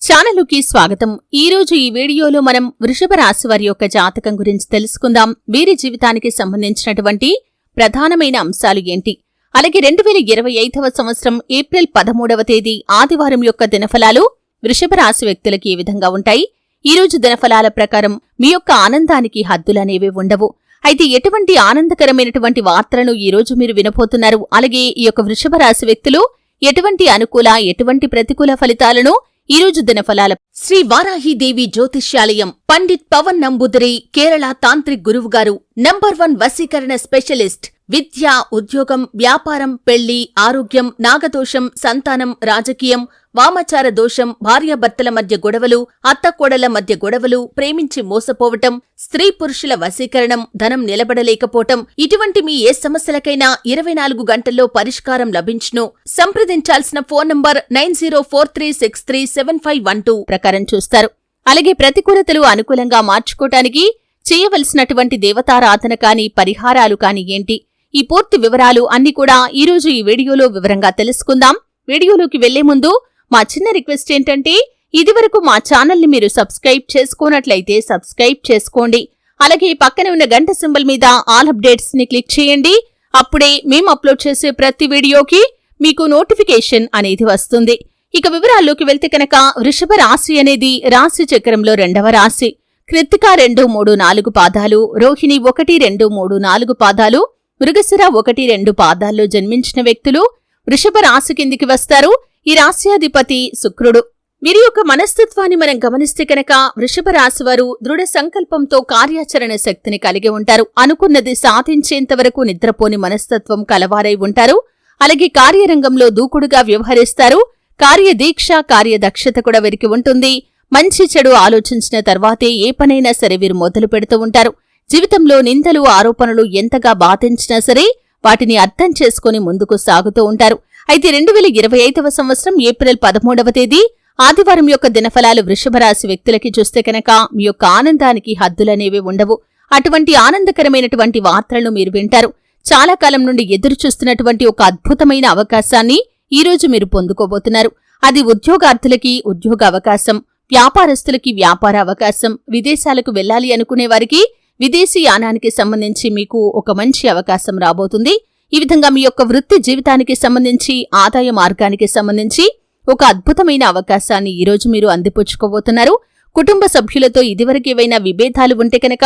ఛానలుకి స్వాగతం. ఈ రోజు ఈ వీడియోలో మనం వృషభ రాశి వారి యొక్క జాతకం గురించి తెలుసుకుందాం. వీరి జీవితానికి సంబంధించినటువంటి ప్రధానమైన అంశాలు ఏంటి? అలాగే రెండు వేల ఇరవై ఐదవ సంవత్సరం ఏప్రిల్ పదమూడవ తేదీ ఆదివారం యొక్క దినఫలాలు వృషభ రాశి వ్యక్తులకి ఈ విధంగా ఉంటాయి? ఈ రోజు దినఫలాల ప్రకారం మీ యొక్క ఆనందానికి హద్దులనేవి ఉండవు. అయితే ఎటువంటి ఆనందకరమైనటువంటి వార్తలను ఈ రోజు మీరు వినబోతున్నారు? అలాగే ఈ యొక్క వృషభ రాశి వ్యక్తులు ఎటువంటి అనుకూల ఎటువంటి ప్రతికూల ఫలితాలను ఈరోజు దినఫలాల శ్రీ వారాహిదేవి జ్యోతిష్యాలయం పండిత్ పవన్ నంబుదరి కేరళ తాంత్రిక్ గురువుగారు నంబర్ వన్ వశీకరణ స్పెషలిస్ట్ విద్య ఉద్యోగం వ్యాపారం పెళ్ళి ఆరోగ్యం నాగదోషం సంతానం రాజకీయం వామచార దోషం భార్యాభర్తల మధ్య గొడవలు అత్తకోడల మధ్య గొడవలు ప్రేమించి మోసపోవటం స్త్రీ పురుషుల వశీకరణం ధనం నిలబడలేకపోవటం ఇటువంటి మీ ఏ సమస్యలకైనా ఇరవై నాలుగు గంటల్లో పరిష్కారం లభించును. సంప్రదించాల్సిన phone number nine zero four three six three seven five one two ప్రకారం చూస్తారు. అలాగే ప్రతికూలతలు అనుకూలంగా మార్చుకోటానికి చేయవలసినటువంటి దేవతారాధన కాని పరిహారాలు కాని ఏంటి? ఈ పూర్తి వివరాలు అన్ని కూడా ఈ రోజు ఈ వీడియోలో వివరంగా తెలుసుకుందాం. వీడియోలోకి వెళ్ళే ముందు మా చిన్న రిక్వెస్ట్ ఏంటంటే ఇదివరకు మా ఛానల్ని మీరు సబ్స్క్రైబ్ చేసుకోనట్లయితే సబ్స్క్రైబ్ చేసుకోండి. అలాగే పక్కన ఉన్న గంట సింబల్ మీద ఆల్ అప్డేట్స్ని క్లిక్ చేయండి. అప్పుడే మేము అప్లోడ్ చేసే ప్రతి వీడియోకి మీకు నోటిఫికేషన్ అనేది వస్తుంది. ఇక వివరాల్లోకి వెళ్తే కనుక వృషభ రాశి అనేది రాశి చక్రంలో రెండవ రాశి. కృత్తిక రెండు మూడు నాలుగు పాదాలు రోహిణి ఒకటి రెండు మూడు నాలుగు పాదాలు మృగశిర ఒకటి రెండు పాదాల్లో జన్మించిన వ్యక్తులు వృషభ రాశి కిందికి వస్తారు. ఈ రాశ్యాధిపతి శుక్రుడు. వీరి యొక్క మనస్తత్వాన్ని మనం గమనిస్తే కనుక వృషభ రాశి వారు దృఢ సంకల్పంతో కార్యాచరణ శక్తిని కలిగి ఉంటారు. అనుకున్నది సాధించేంత వరకు నిద్రపోని మనస్తత్వం కలవారై ఉంటారు. అలాగే కార్యరంగంలో దూకుడుగా వ్యవహరిస్తారు. కార్యదీక్ష కార్యదక్షత కూడా వీరికి ఉంటుంది. మంచి చెడు ఆలోచించిన తర్వాతే ఏ పనైనా సరే వీరు మొదలు పెడుతూ ఉంటారు. జీవితంలో నిందలు ఆరోపణలు ఎంతగా బాధించినా సరే వాటిని అర్థం చేసుకుని ముందుకు సాగుతూ ఉంటారు. అయితే రెండు వేల ఇరవై ఐదవ సంవత్సరం ఏప్రిల్ పదమూడవ తేదీ ఆదివారం యొక్క దినఫలాలు వృషభరాశి వ్యక్తులకి చూస్తే కనుక మీ యొక్క ఆనందానికి హద్దులనేవి ఉండవు. అటువంటి ఆనందకరమైనటువంటి వార్తలను మీరు వింటారు. చాలా కాలం నుండి ఎదురు చూస్తున్నటువంటి ఒక అద్భుతమైన అవకాశాన్ని ఈ రోజు మీరు పొందుకోబోతున్నారు. అది ఉద్యోగార్థులకి ఉద్యోగ అవకాశం వ్యాపారస్తులకి వ్యాపార అవకాశం విదేశాలకు వెళ్ళాలి అనుకునే వారికి విదేశీ యానానికి సంబంధించి మీకు ఒక మంచి అవకాశం రాబోతుంది. ఈ విధంగా మీ యొక్క వృత్తి జీవితానికి సంబంధించి ఆదాయ మార్గానికి సంబంధించి ఒక అద్భుతమైన అవకాశాన్ని ఈరోజు మీరు అందిపుచ్చుకోబోతున్నారు. కుటుంబ సభ్యులతో ఇదివరకు ఏవైనా విభేదాలు ఉంటే కనుక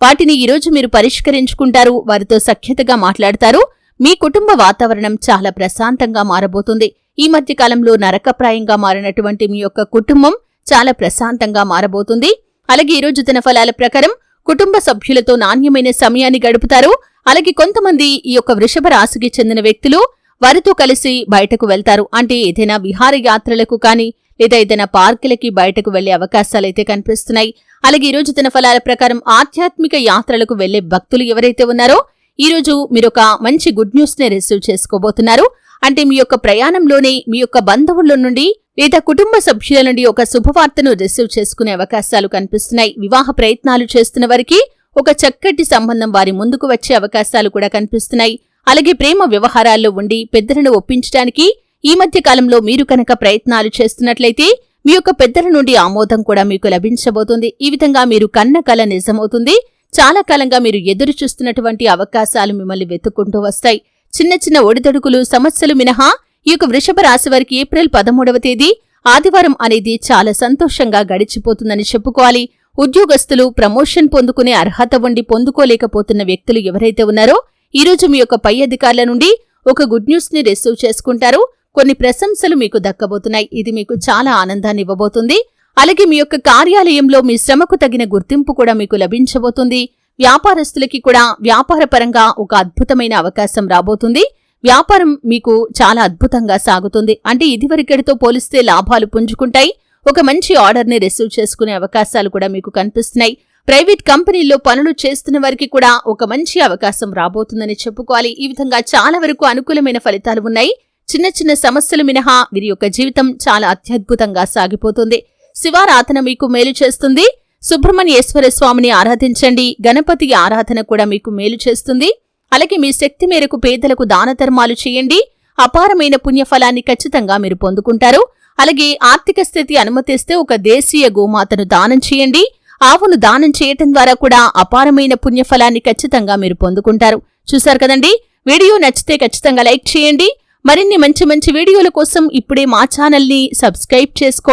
వాటిని ఈరోజు మీరు పరిష్కరించుకుంటారు. వారితో సఖ్యతగా మాట్లాడతారు. మీ కుటుంబ వాతావరణం చాలా ప్రశాంతంగా మారబోతుంది. ఈ మధ్య కాలంలో నరకప్రాయంగా మారినటువంటి మీ యొక్క కుటుంబం చాలా ప్రశాంతంగా మారబోతుంది. అలాగే ఈ రోజు దినఫలాల ప్రకారం కుటుంబ సభ్యులతో నాణ్యమైన సమయాన్ని గడుపుతారు. అలాగే కొంతమంది ఈ యొక్క వృషభ రాశికి చెందిన వ్యక్తులు వారితో కలిసి బయటకు వెళ్తారు. అంటే ఏదైనా విహారయాత్రలకు కానీ లేదా ఏదైనా పార్కులకి బయటకు వెళ్ళే అవకాశాలైతే కనిపిస్తున్నాయి. అలాగే ఈ రోజు దిన ఫలాల ప్రకారం ఆధ్యాత్మిక యాత్రలకు వెళ్ళే భక్తులు ఎవరైతే ఉన్నారో ఈ రోజు మీరొక మంచి గుడ్ న్యూస్ని రిసీవ్ చేసుకోబోతున్నారు. అంటే మీ యొక్క ప్రయాణంలోనే మీ యొక్క బంధువుల నుండి లేదా కుటుంబ సభ్యుల నుండి ఒక శుభవార్తను రిసీవ్ చేసుకునే అవకాశాలు కనిపిస్తున్నాయి. వివాహ ప్రయత్నాలు చేస్తున్న వారికి ఒక చక్కటి సంబంధం వారి ముందుకు వచ్చే అవకాశాలు కూడా కనిపిస్తున్నాయి. అలాగే ప్రేమ వ్యవహారాల్లో ఉండి పెద్దలను ఒప్పించడానికి ఈ మధ్య కాలంలో మీరు కనుక ప్రయత్నాలు చేస్తున్నట్లయితే మీ యొక్క పెద్దల నుండి ఆమోదం కూడా మీకు లభించబోతుంది. ఈ విధంగా మీరు కన్న కల నిజమవుతుంది. చాలా కాలంగా మీరు ఎదురు చూస్తున్నటువంటి అవకాశాలు మిమ్మల్ని వెతుక్కుంటూ వస్తాయి. చిన్న చిన్న ఒడిదొడుకులు సమస్యలు మినహా ఈ యొక్క వృషభ రాశి వారికి ఏప్రిల్ పదమూడవ తేదీ ఆదివారం అనేది చాలా సంతోషంగా గడిచిపోతుందని చెప్పుకోవాలి. ఉద్యోగస్తులు ప్రమోషన్ పొందుకునే అర్హత ఉండి పొందుకోలేకపోతున్న వ్యక్తులు ఎవరైతే ఉన్నారో ఈ రోజు మీ యొక్క పై అధికారుల నుండి ఒక గుడ్ న్యూస్ని రిసీవ్ చేసుకుంటారు. కొన్ని ప్రశంసలు మీకు దక్కబోతున్నాయి. ఇది మీకు చాలా ఆనందాన్ని ఇవ్వబోతుంది. అలాగే మీ యొక్క కార్యాలయంలో మీ శ్రమకు తగిన గుర్తింపు కూడా మీకు లభించబోతుంది. వ్యాపారస్తులకి కూడా వ్యాపారపరంగా ఒక అద్భుతమైన అవకాశం రాబోతుంది. వ్యాపారం మీకు చాలా అద్భుతంగా సాగుతుంది. అంటే ఇదివరకటితో పోలిస్తే లాభాలు పుంజుకుంటాయి. ఒక మంచి ఆర్డర్ని రిసీవ్ చేసుకునే అవకాశాలు కూడా మీకు కనిపిస్తున్నాయి. ప్రైవేట్ కంపెనీల్లో పనులు చేస్తున్న వారికి కూడా ఒక మంచి అవకాశం రాబోతుందని చెప్పుకోవాలి. ఈ విధంగా చాలా వరకు అనుకూలమైన ఫలితాలు ఉన్నాయి. చిన్న చిన్న సమస్యలు మినహా వీరి యొక్క జీవితం చాలా అత్యద్భుతంగా సాగిపోతుంది. శివారాధన మీకు మేలు చేస్తుంది. సుబ్రహ్మణ్యేశ్వర స్వామిని ఆరాధించండి. గణపతి ఆరాధన కూడా మీకు మేలు చేస్తుంది. అలాగే మీ శక్తి మేరకు పేదలకు దాన ధర్మాలు చేయండి. అపారమైన పుణ్యఫలాన్ని ఖచ్చితంగా మీరు పొందుకుంటారు. అలాగే ఆర్థిక స్థితి అనుమతిస్తే ఒక దేశీయ గోమాతను దానం చేయండి. ఆవును దానం చేయటం ద్వారా కూడా అపారమైన పుణ్యఫలాన్ని ఖచ్చితంగా మీరు పొందుకుంటారు. చూశారు కదండి? వీడియో నచ్చితే ఖచ్చితంగా లైక్ చేయండి. మరిన్ని మంచి మంచి వీడియోల కోసం ఇప్పుడే మా ఛానల్ని సబ్స్క్రైబ్ చేసుకోండి.